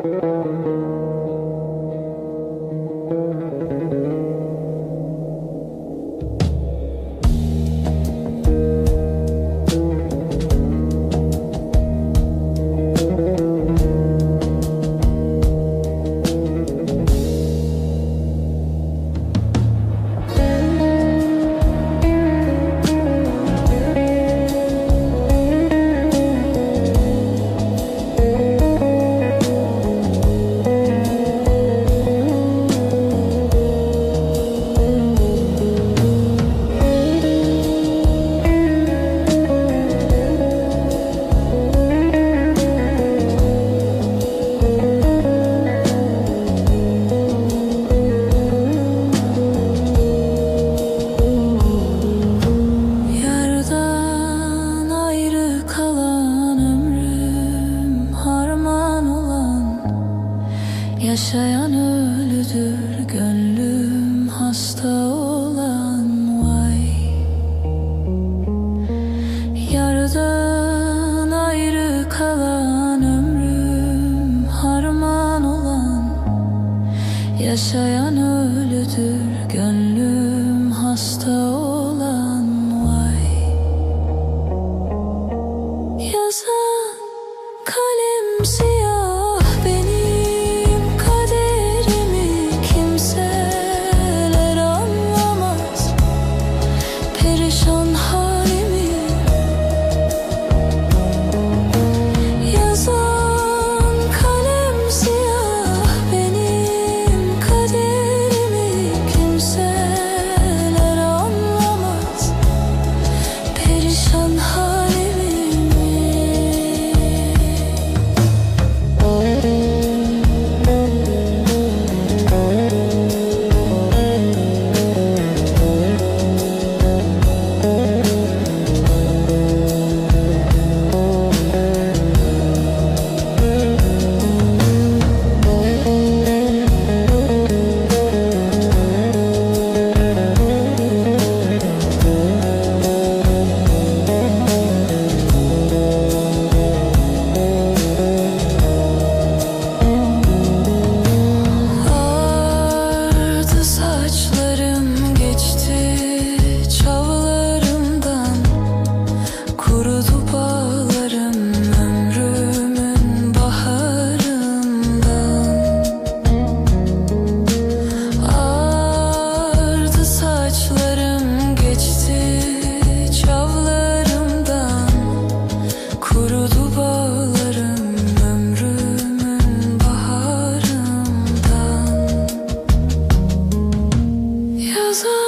Música Yaşayan ölüdür gönlüm hasta olan vay. Yardan ayrı kalan ömrüm harman olan Yaşayan 멈춰서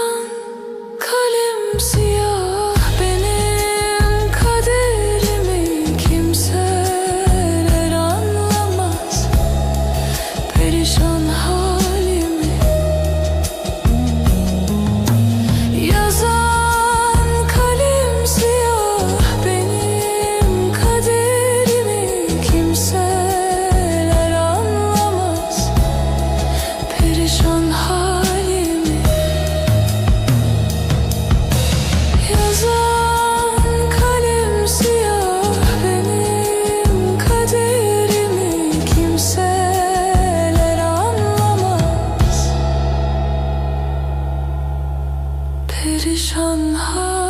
perişan hal.